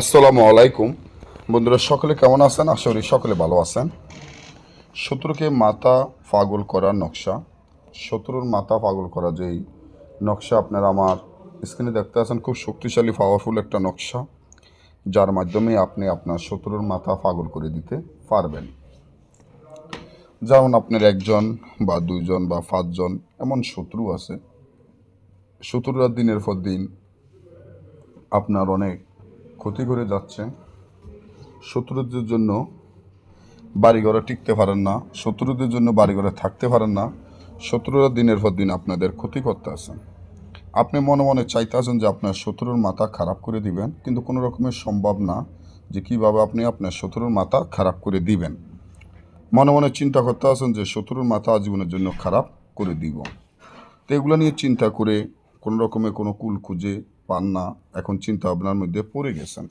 আসসালামু আলাইকুম। বন্ধুরা, সকলে কেমন আছেন? আশা করি সকলে ভালো আছেন। শত্রুকে মাথা পাগল করার নকশা। শত্রুর মাথা পাগল করা যেই নকশা আপনারা আমার স্ক্রিনে দেখতে আছেন, খুব শক্তিশালী পাওয়ারফুল একটা নকশা। যার মাধ্যমে আপনি আপনার শত্রুর মাথা পাগল করে দিতে পারবেন। যেমন আপনার একজন বা দুইজন বা পাঁচজন এমন শত্রু আছে। শত্রুরা দিনের পর দিন আপনার অনেক ক্ষতি করে যাচ্ছে শত্রুদের জন্য বাড়িঘরে টিকতে পারেন না, শত্রুদের জন্য বাড়িঘরে থাকতে পারেন না। শত্রুরা দিনের পর দিন আপনাদের ক্ষতি করতে আসেন। আপনি মনে মনে চাইতে আছেন যে আপনার শত্রুর মাথা খারাপ করে দিবেন, কিন্তু কোনো রকমের সম্ভব না যে কীভাবে আপনি আপনার শত্রুর মাথা খারাপ করে দিবেন। মনে মনে চিন্তা করতে আসেন যে শত্রুর মাথা আজীবনের জন্য খারাপ করে দিব। তো এগুলো নিয়ে চিন্তা করে কোনো রকমের কোনো কুল খুঁজে পান না, এখন চিন্তা ভাবনার মধ্যে পড়ে গেছেন।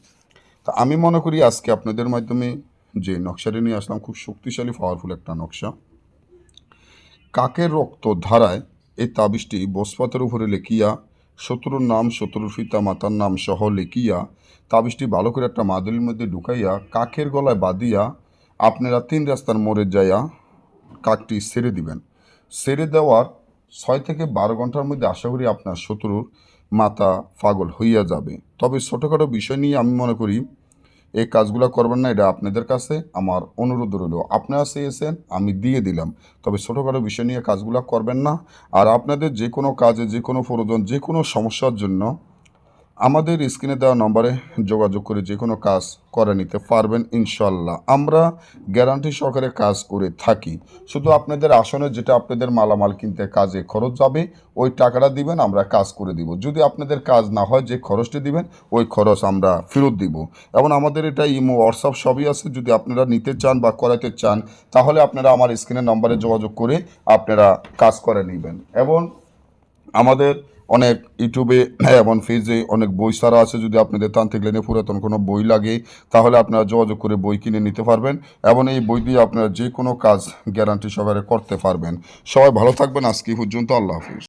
তা আমি মনে করি আজকে আপনাদের মাধ্যমে যে নকশাটি নিয়ে আসলাম, খুব শক্তিশালী পাওয়ারফুল একটা নকশা। কাকের রক্ত ধারায় এই তাবিজটি বসপাতের উপরে লেখিয়া, শত্রুর নাম, শত্রুর পিতা, মাতার নাম সহ লেখিয়া, তাবিজটি ভালো করে একটা মাদুলির মধ্যে ঢুকাইয়া, কাকের গলায় বাঁধিয়া, আপনারা তিন রাস্তার মোড়ে যাইয়া কাকটি সেরে দিবেন। সেরে দেওয়ার ছয় থেকে বারো ঘণ্টার মধ্যে আশা করি আপনার শত্রুর মাথা পাগল হইয়া যাবে। তবে ছোটোখাটো বিষয় নিয়ে আমি মনে করি, এই কাজগুলো করবেন না, এটা আপনাদের কাছে আমার অনুরোধ রইল। আপনারা চেয়েছেন, আমি দিয়ে দিলাম। তবে ছোটোখাটো বিষয় নিয়ে কাজগুলো করবেন না। আর আপনাদের যে কোনো কাজে, যে কোনো প্রয়োজন, যে কোনো সমস্যার জন্য আমাদের স্ক্রিনে দেওয়া নম্বরে যোগাযোগ করে যে কোনো কাজ করে নিতে পারবেন ইনশাল্লাহ। আমরা গ্যারান্টি সহকারে কাজ করে থাকি। শুধু আপনাদের আসনে যেটা আপনাদের মালামাল কিনতে কাজে খরচ যাবে ওই টাকাটা দিবেন, আমরা কাজ করে দিব। যদি আপনাদের কাজ না হয়, যে খরচটি দিবেন, ওই খরচ আমরা ফেরত দিব। এবং আমাদের এটা ইমো, হোয়াটসঅ্যাপ সবই আছে। যদি আপনারা নিতে চান বা করাতে চান, তাহলে আপনারা আমার স্ক্রিনের নম্বরে যোগাযোগ করে আপনারা কাজ করে নেবেন। এবং আমাদের অনেক ইউটিউবে এবং ফেজে অনেক বই সারা আছে, যদি আপনাদের তান্ত্রিক লেনে পুরাতন কোনো বই লাগে, তাহলে আপনারা যোগাযোগ করে বই কিনে নিতে পারবেন এবং এই বই দিয়ে আপনারা যে কোনো কাজ গ্যারান্টি সহকারে করতে পারবেন। সবাই ভালো থাকবেন, আজকে পর্যন্ত আল্লাহ হাফিজ।